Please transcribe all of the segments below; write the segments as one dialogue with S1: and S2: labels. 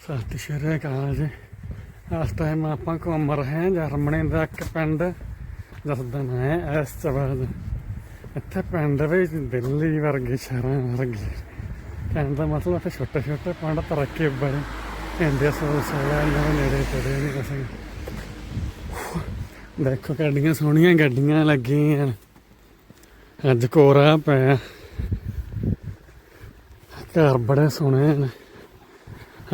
S1: ਸਤਿ ਸ਼੍ਰੀ ਅਕਾਲ ਜੀ। ਇਸ ਟਾਈਮ ਆਪਾਂ ਘੁੰਮ ਰਹੇ ਹਾਂ ਜਰਮਨੀ ਦਾ ਇੱਕ ਪਿੰਡ। ਜਿਸਦਾ ਨਾਂ ਹੈ ਇਸ ਐਸਟਵਾਦ। ਇੱਥੇ ਪਿੰਡ ਵੀ ਦਿੱਲੀ ਵਰਗੇ ਸ਼ਹਿਰਾਂ ਵਰਗੇ। ਕਹਿਣ ਦਾ ਮਤਲਬ ਹੈ ਛੋਟੇ ਛੋਟੇ ਪਿੰਡ ਤਰੱਕੀ ਬੜੇ ਇੰਡੀਆ ਸੋ ਸਾਲਾ ਇਹਨਾਂ ਨੇੜੇ ਤੇੜੇ ਨਹੀਂ ਕਿਸੇ ਦੇਖੋ ਗੱਡੀਆਂ ਸੋਹਣੀਆਂ ਗੱਡੀਆਂ ਲੱਗੀਆਂ ਅੱਜ ਕੋਰਾ ਪਿਆ। ਘਰ ਬੜੇ ਸੋਹਣੇ ਨੇ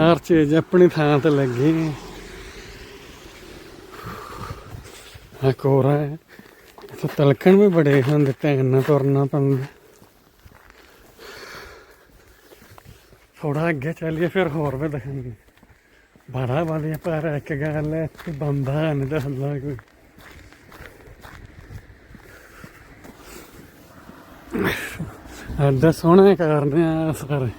S1: ਹਰ ਚੀਜ਼ ਆਪਣੀ ਥਾਂ ਤੇ ਲੱਗੀ। ਆ ਕੋਰਾ ਹੈ। ਇੱਥੇ ਤਲਕਣ ਵੀ ਬੜੇ ਹੁੰਦੇ ਟੈਨ ਤੁਰਨਾ ਪੈਂਦਾ। ਥੋੜਾ ਅੱਗੇ ਚੱਲੀਏ, ਫਿਰ ਹੋਰ ਵੀ ਦਿਖਾਂਗੇ ਬੜਾ ਵਧੀਆ ਪਰ ਇੱਕ ਗੱਲ ਹੈ ਇੱਥੇ ਬੰਦਾ ਨਹੀਂ ਦੱਸਦਾ ਕੋਈ। ਐਡਾ ਸੋਹਣੇ ਕਰਨੇ ਆ ਸਾਰੇ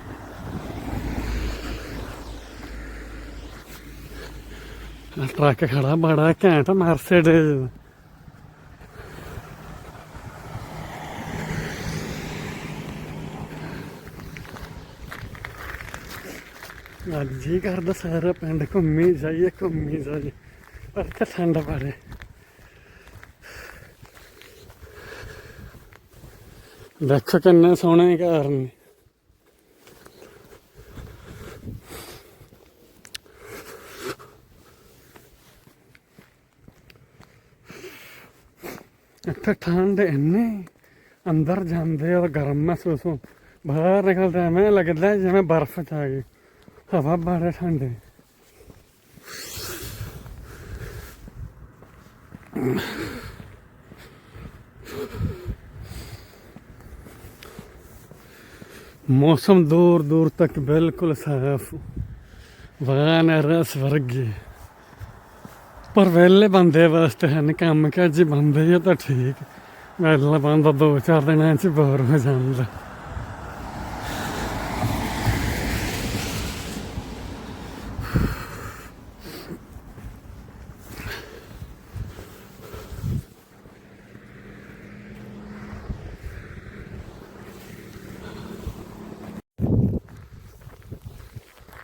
S1: ਆਹ ਟਰੱਕ ਖੜਾ ਬੜਾ ਘੈਂਟ ਮਰਸੀਡੀਜ਼ ਅੱਜ ਜੀ ਕਰਦਾ ਸਾਰਾ ਪਿੰਡ ਘੁੰਮੀ ਜਾਈਏ ਘੁੰਮੀ ਜਾਈਏ। ਪਰ ਇੱਥੇ ਠੰਡ ਬੜੇ। ਦੇਖੋ ਕਿੰਨੇ ਸੋਹਣੇ ਘਰ ਨੇ। ਇੱਥੇ ਠੰਡ ਇੰਨੀ ਅੰਦਰ ਜਾਂਦੇ ਆ ਗਰਮ ਮਹਿਸੂਸ ਹੋ ਬਾਹਰ ਨਿਕਲਦੇ ਐਵੇਂ ਲੱਗਦਾ ਜਿਵੇਂ ਬਰਫ਼ ਚ ਆ ਗਈ ਹਵਾ ਬੜਾ ਠੰਡ ਮੌਸਮ ਦੂਰ ਦੂਰ ਤੱਕ ਬਿਲਕੁਲ ਸਾਫ਼। ਵਾਨ ਰਸ ਵਰਗੇ। ਪਰ ਵੇਲੇ ਬੰਦੇ ਵਾਸਤੇ ਹਨ ਕੰਮ ਕਾਜੀ ਬੰਦੇ ਆ ਤਾਂ ਠੀਕ। ਵੇਲਾ ਬੰਦਾ ਦੋ ਚਾਰ ਦਿਨਾਂ ਚ ਬੋਰ ਹੋ ਜਾਂਦਾ।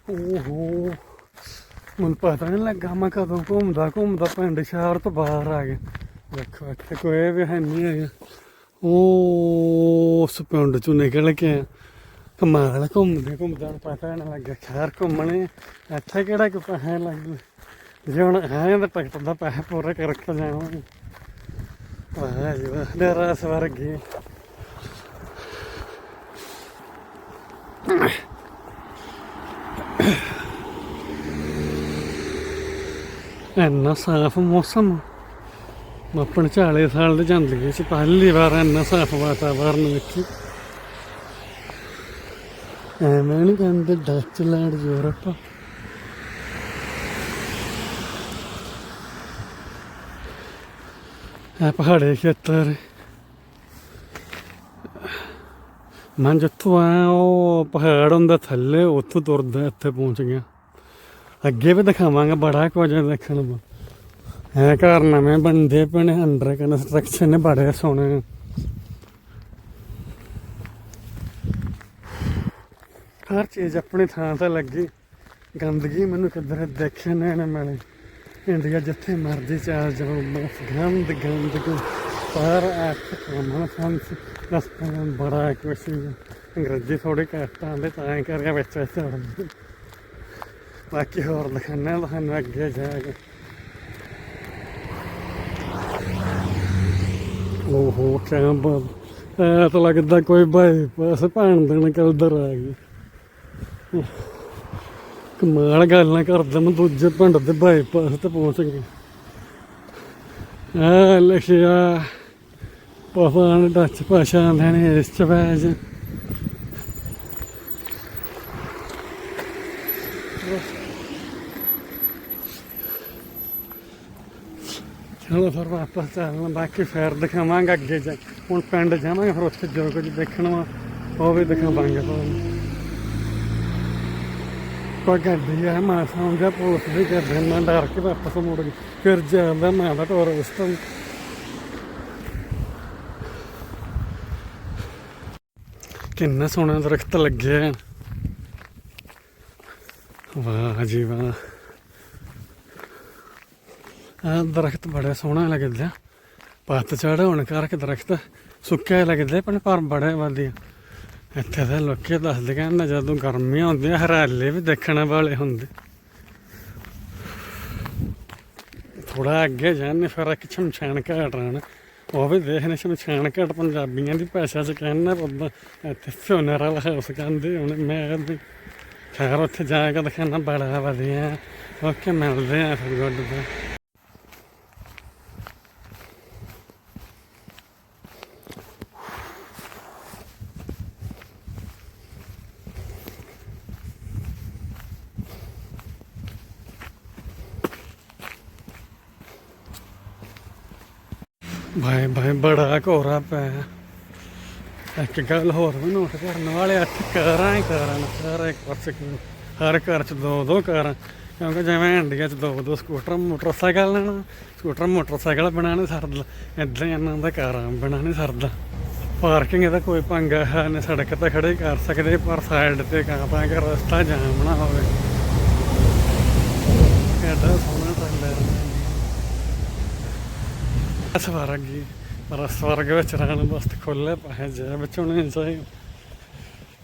S1: ਓਹੋ। ਮੈਨੂੰ ਪਤਾ ਨਹੀਂ ਲੱਗਾ, ਮੈਂ ਕਦੋਂ ਘੁੰਮਦਾ ਘੁੰਮਦਾ ਪਿੰਡ ਸ਼ਹਿਰ ਤੋਂ ਬਾਹਰ ਆ ਗਿਆ। ਦੇਖੋ ਇੱਥੇ ਕੋਈ ਵੀ ਹੈ ਨਹੀਂ ਹੈਗਾ। ਉਹ ਉਸ ਪਿੰਡ ਚੋਂ ਨਿਕਲ ਕੇ ਕਮਾਲ ਘੁੰਮਦੇ ਘੁੰਮਦੇ ਪਤਾ ਨਹੀਂ ਲੱਗਾ ਸ਼ਹਿਰ ਘੁੰਮਣੇ ਇੱਥੇ ਕਿਹੜਾ ਕੋਈ ਪੈਸੇ ਲੱਗਦੇ? ਜੇ ਹੁਣ ਆਏ ਤਾਂ ਟਿਕਟ ਦਾ ਪੈਸੇ ਪੂਰੇ ਕਰਕੇ ਜਾਵਾਂਗੇ। ਵਾਹ ਜੀ ਵਾਹ ਡੇਰਾ ਸਵਰਗੀ ਇੰਨਾ ਸਾਫ਼ ਮੌਸਮ ਮੈਂ ਆਪਣੇ 40 ਸਾਲ ਦੇ ਜ਼ਿੰਦਗੀ 'ਚ ਪਹਿਲੀ ਵਾਰ ਇੰਨਾ ਸਾਫ਼ ਵਾਤਾਵਰਨ ਵੇਖੀ ਐਵੇਂ ਨਹੀਂ ਕਹਿੰਦੇ ਡੱਚਲੈਂਡ ਯੂਰਪ ਇਹ ਪਹਾੜੀ ਖੇਤਰ। ਮੈਂ ਜਿੱਥੋਂ ਆਇਆ, ਉਹ ਪਹਾੜ ਹੁੰਦਾ ਥੱਲੇ, ਉੱਥੋਂ ਤੁਰਦਾ, ਇੱਥੇ ਪਹੁੰਚ ਗਿਆ। ਅੱਗੇ ਵੀ ਦਿਖਾਵਾਂਗਾ, ਬੜਾ ਕੁਝ ਦੇਖਣ ਨੂੰ। ਇਹ ਘਰ ਨਵੇਂ ਬਣਦੇ ਪਏ ਅੰਡਰ ਕੰਸਟਰਕਸ਼ਨ ਨੇ ਬੜੇ ਸੋਹਣੇ ਹਰ ਚੀਜ਼ ਆਪਣੀ ਥਾਂ ਤੇ ਲੱਗੀ। ਗੰਦਗੀ ਮੈਨੂੰ ਕਿੱਧਰ ਦੇਖਣ ਨੇ ਨਾ ਮਿਲੇ ਇੰਡੀਆ ਜਿੱਥੇ ਮਰਜ਼ੀ ਚਾਹ ਜਾਓ ਬਸ, ਗੰਦ ਗੰਦ ਗੰਦ। ਪਰ ਆਖ ਕਮਨ ਫੰਸ, ਰਸਤਾ ਬੜਾ ਕੁਛ ਅੰਗਰੇਜ਼ੀ ਥੋੜੀ ਘੱਟ ਆਉਂਦੇ, ਤਾਂ ਐਂ ਕਰਕੇ ਵਿੱਚ ਵਿੱਚ ਬਾਕੀ ਹੋਰ ਦਿਖਾਣਾ ਤੁਹਾਨੂੰ ਅੱਗੇ ਜਾ ਕੇ ਓਹੋ ਕਿਆ ਐ ਤਾਂ ਲੱਗਦਾ ਕੋਈ ਬਾਈ ਬਸ ਭੈਣ ਦੇ ਨਾਲ ਉਧਰ ਆ ਗਈ ਕਮਾਲ ਗੱਲ ਨਾ ਕਰਦਾ ਮੈਂ ਦੂਜੇ ਪਿੰਡ ਦੇ ਬਾਈਪਾਸ ਤੇ ਪਹੁੰਚ ਗਿਆ ਆ ਲਿਖਿਆ ਪਤਾ ਡੱਚ ਭਾਸ਼ਾ ਆਂਦੇ ਇਸ ਚ ਵੈਜ ਚਲੋ ਫਿਰ ਵਾਪਸ ਚੱਲਣਾ, ਬਾਕੀ ਫਿਰ ਦਿਖਾਵਾਂਗੇ ਅੱਗੇ ਜਾ ਹੁਣ ਪਿੰਡ ਜਾਵਾਂਗੇ, ਫਿਰ ਉੱਥੇ ਜੋ ਕੁਝ ਦੇਖਣਾ ਵਾ, ਉਹ ਵੀ ਦਿਖਾਵਾਂਗੇ ਤੁਹਾਨੂੰ। ਕੋਈ ਗੱਡੀ ਆ ਮੈਂ ਸਮਝਿਆ, ਪੁਲਿਸ ਵੀ ਕਰਦੇ, ਮੈਂ ਡਰ ਕੇ ਵਾਪਸ ਮੁੜ ਗਈ। ਫਿਰ ਜਾਂਦਾ ਮੈਂ ਤਾਂ ਟੂਰਿਸਟ ਕਿੰਨਾ ਸੋਹਣਾ ਦਰਖਤ ਲੱਗੇ ਵਾਹ ਜੀ ਵਾਹ। ਦਰਖਤ ਬੜਾ ਸੋਹਣਾ ਲੱਗਦਾ ਪੱਤ ਚੜ ਹੋਣ ਕਰਕੇ ਦਰਖਤ ਸੁੱਕੇ ਲੱਗਦੇ ਪਰ ਪਰ ਬੜੇ ਵਧੀਆ ਇੱਥੇ ਦੇ ਲੋਕੀ ਦੱਸਦੇ ਕਹਿੰਦੇ ਜਦੋਂ ਗਰਮੀਆਂ ਹੁੰਦੀਆਂ ਹਰਿਆਲੇ ਵੀ ਦੇਖਣ ਵਾਲੇ ਹੁੰਦੇ ਥੋੜਾ ਅੱਗੇ ਜਾਣੇ ਫਿਰ ਇੱਕ ਸ਼ਮਸ਼ਾਨ ਘਾਟ ਆਣਾ ਉਹ ਵੀ ਦੇਖਣੇ ਸ਼ਮਸ਼ਾਨ ਘਾਟ ਪੰਜਾਬੀਆਂ ਦੀ ਭਾਸ਼ਾ ਚ ਕਹਿੰਦੇ ਪੱਦਾ ਇੱਥੇ ਫਿਊਨਰਲ ਹਾਊਸ ਕਹਿੰਦੇ ਹੁਣ ਮੈਂ ਵੀ ਖੈਰ ਉੱਥੇ ਜਾ ਕੇ ਦਿਖਾਣਾ ਬੜਾ ਵਧੀਆ ਓਕੇ ਮਿਲਦੇ ਆ ਫਿਰ ਗੁੱਡ ਬਾਏ ਭਾਈ ਭਾਈ, ਬੜਾ ਘੋਰਾ ਪਿਆ। ਇੱਕ ਗੱਲ ਹੋਰ ਵੀ ਨੋਟ ਕਰਨ ਵਾਲੇ, ਅੱਠ ਕਾਰਾਂ ਹੀ ਕਾਰਾਂ ਨੇ ਇੱਕ ਪਾਸੇ ਹਰ ਘਰ ਚ ਦੋ ਦੋ ਕਾਰਾਂ। ਕਿਉਂਕਿ ਜਿਵੇਂ ਇੰਡੀਆ ਚ ਦੋ ਦੋ ਸਕੂਟਰ, ਮੋਟਰਸਾਈਕਲ ਨੇ ਸਕੂਟਰ ਮੋਟਰਸਾਈਕਲ ਬਣਾ ਨਹੀਂ ਸਰਦਾ, ਇਦਾਂ ਇਹਨਾਂ ਦਾ ਕਾਰਾਂ ਬਣਾ ਨਹੀਂ ਸਰਦਾ। ਪਾਰਕਿੰਗ ਦਾ ਕੋਈ ਪੰਗਾ ਹੈ ਨਹੀਂ ਸੜਕ ਤੇ ਖੜੇ ਕਰ ਸਕਦੇ ਪਰ ਸਾਈਡ ਤੇ ਕਾਂ ਪਾ ਕੇ ਰਸਤਾ ਜਾਮ ਨਾ ਹੋਵੇ। ਕਿੱਡਾ ਸੋਹਣਾ ਟ੍ਰੇਲਰ ਸਵਰਗ। ਜੀ ਪਰ ਸਵਰਗ ਵਿੱਚ ਰਹਿਣ ਵਾਸਤੇ ਖੁੱਲੇ ਪਾਏ ਜੇ, ਵਿੱਚੋਂ ਨਹੀਂ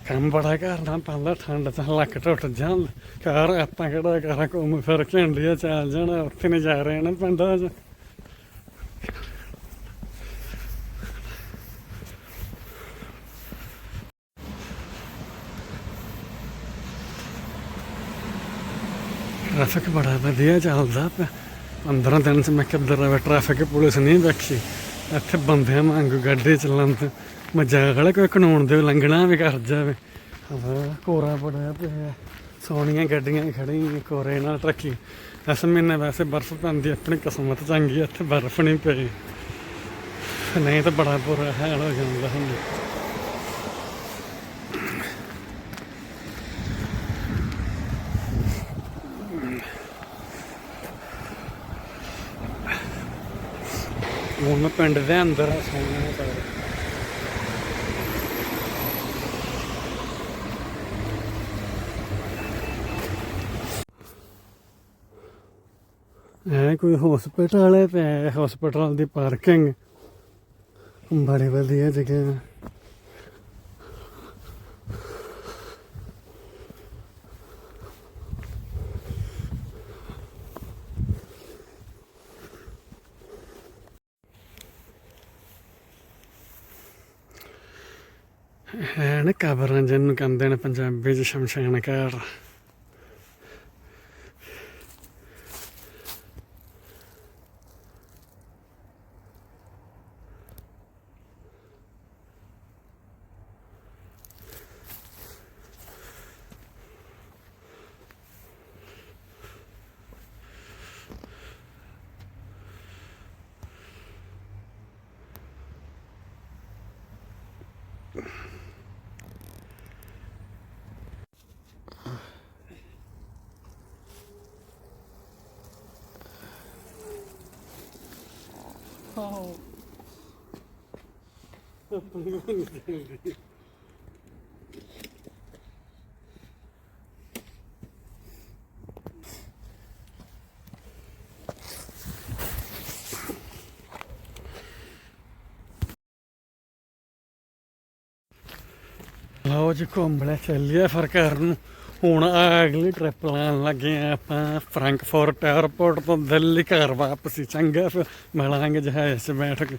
S1: ਕੰਮ ਬੜਾ ਕਰਨਾ ਪੈਂਦਾ, ਠੰਡ ਚ ਲੱਕ ਟੁੱਟ ਜਾਂਦਾ ਘਰ ਆਪਾਂ ਕਿਹੜਾ ਘਰ ਘੁੰਮ ਫਿਰ ਕੇ ਇੰਡੀਆ ਚੱਲ ਜਾਣਾ, ਉੱਥੇ ਨਹੀਂ ਜਾ ਰਹੇ ਨੇ ਪਿੰਡਾਂ 'ਚ। ਟ੍ਰੈਫਿਕ ਬੜਾ ਵਧੀਆ ਚੱਲਦਾ ਪਿਆ। 15 ਦਿਨ ਚ ਮੈਂ ਕਿੱਧਰ ਆਵੇ ਟ੍ਰੈਫਿਕ ਪੁਲਿਸ ਨਹੀਂ ਵੇਖੀ ਇੱਥੇ ਬੰਦਿਆਂ ਵਾਂਗ ਗੱਡੀ ਚੱਲਣ ਤੇ ਮਜ਼ਾਕ ਵਾਲਾ ਕੋਈ ਕਾਨੂੰਨ ਦੇ ਉਲੰਘਣਾ ਵੀ ਕਰ ਜਾਵੇ। ਹਾਂ ਕੋਰਾ ਬੜਾ ਪਿਆ। ਸੋਹਣੀਆਂ ਗੱਡੀਆਂ ਖੜੀਆਂ ਕੋਰੇ ਨਾਲ ਟਰੱਕੀ ਇਸ ਮਹੀਨੇ ਵੈਸੇ ਬਰਫ਼ ਪੈਂਦੀ, ਆਪਣੀ ਕਿਸਮਤ ਚੰਗੀ ਇੱਥੇ ਬਰਫ਼ ਨਹੀਂ ਪਈ। ਨਹੀਂ ਤਾਂ ਬੜਾ ਬੁਰਾ ਹਾਲ ਹੋ ਜਾਂਦਾ ਹੁੰਦਾ ਹੁਣ ਪਿੰਡ ਦੇ ਅੰਦਰ ਆ, ਸੋਹਣਾ ਸਾਰਾ। ਇਹ ਕੋਈ ਹਸਪੀਟਲ ਹੈ ਤੇ ਹਸਪੀਟਲ ਦੀ ਪਾਰਕਿੰਗ ਬੜੀ ਵਧੀਆ ਜਗ੍ਹਾ ਹੈ ਹੈ ਨਾ ਕਬਰਾਂ ਜਿਹਨੂੰ ਕਹਿੰਦੇ ਨੇ ਪੰਜਾਬੀ ਚ ਸ਼ਮਸ਼ਾਨ ਲਓ ਜੀ ਘੁੰਮ ਚੱਲਿਆ ਚੱਲੀਏ ਫਿਰ ਘਰ ਨੂੰ। ਹੁਣ ਅਗਲੀ ਟ੍ਰਿਪ ਲਾਉਣ ਲੱਗੇ ਆ ਆਪਾਂ ਫਰੈਂਕਫੋਰਟ 에ਅਰਪੋਰਟ ਤੋਂ ਦਿੱਲੀ ਘਰ ਵਾਪਸੀ, ਚੰਗਾ ਫਿਰ। ਮਿਲਾਂਗੇ ਜਹਾਜ਼ 'ਚ ਬੈਠ ਕੇ।